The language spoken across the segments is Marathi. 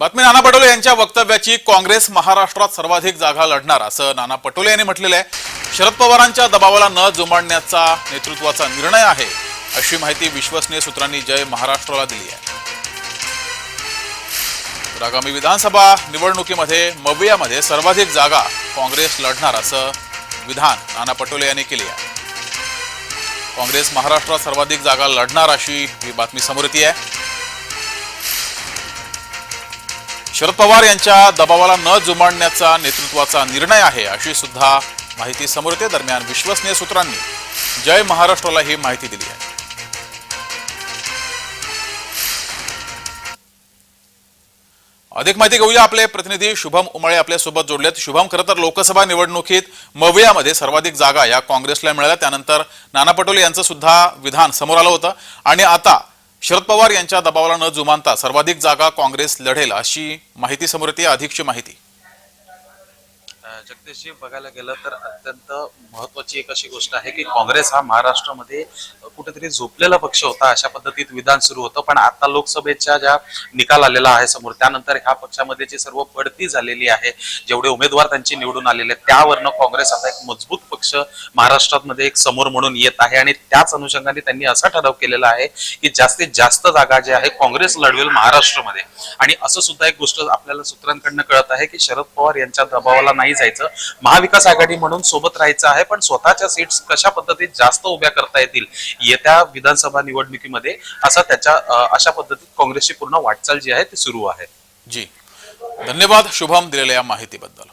बातमी नाना पटोले यांच्या वक्तव्याची काँग्रेस महाराष्ट्रात सर्वाधिक जागा लढणार असं नाना पटोले यांनी म्हटलेलं आहे. शरद पवारांच्या दबावाला न जुमाडण्याचा नेतृत्वाचा निर्णय आहे अशी माहिती विश्वसनीय सूत्रांनी जय महाराष्ट्राला दिली आहे. तर आगामी विधानसभा निवडणुकीमध्ये मवियामध्ये सर्वाधिक जागा काँग्रेस लढणार असं विधान नाना पटोले यांनी केली आहे. काँग्रेस महाराष्ट्रात सर्वाधिक जागा लढणार अशी ही बातमी समोर येते आहे. शरद पवार यांच्या दबावाला न जुमाडण्याचा नेतृत्वाचा निर्णय आहे अशी सुद्धा माहिती समोर येते. दरम्यान विश्वसनीय सूत्रांनी जय महाराष्ट्राला ही माहिती दिली आहे. अधिक माहिती घेऊया आपले प्रतिनिधी शुभम उमळे आपल्यासोबत जोडलेत. शुभम खरं तर लोकसभा निवडणुकीत मवियामध्ये सर्वाधिक जागा या काँग्रेसला मिळाल्या. त्यानंतर नाना पटोले यांचं सुद्धा विधान समोर आलं होतं. आणि आता शरद पवार यांच्या दबावाला न जुमानता सर्वाधिक जागा काँग्रेस लढेल अशी माहिती समोर येते अधिकची माहिती. जगदीशजी बघायला गेलं तर अत्यंत महत्वाची एक अशी गोष्ट आहे की काँग्रेस हा महाराष्ट्रामध्ये कुठेतरी झोपलेला पक्ष होता अशा पद्धतीत विधान सुरू होतं. पण आता लोकसभेच्या ज्या निकाल आलेला आहे समोर त्यानंतर ह्या पक्षामध्ये जी सर्व पडती झालेली आहे जेवढे उमेदवार त्यांची निवडून आलेले आहेत, त्यावरनं काँग्रेस आता एक मजबूत पक्ष महाराष्ट्रामध्ये एक समोर म्हणून येत आहे. आणि त्याच अनुषंगाने त्यांनी असा ठराव केलेला आहे की जास्तीत जास्त जागा जे आहे काँग्रेस लढवेल महाराष्ट्रामध्ये. आणि असं सुद्धा एक गोष्ट आपल्याला सूत्रांकडनं कळत आहे की शरद पवार यांच्या दबावाला नाही जायचं. महाविकास आघाडी म्हणून सोबत राहायचं आहे पण स्वतःच्या सीट्स कशा पद्धतीत जास्त उभ्या करता येतील येत्या विधानसभा निवडणुकीमध्ये? असा त्याच्या अशा पद्धतीत काँग्रेसची पूर्ण वाटचाल जी आहे ती सुरू आहे. जी. धन्यवाद शुभम दिलेल्या या माहितीबद्दल.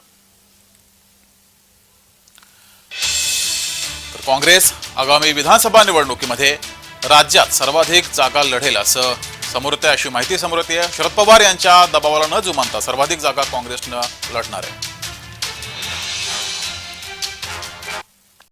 तर काँग्रेस आगामी विधानसभा निवडणुकीमध्ये राज्यात सर्वाधिक जागा लढेल असं समोर येते अशी माहिती समोर येते शरद पवार यांच्या दबावाला न जुमानता सर्वाधिक जागा काँग्रेसनं लढणार आहे.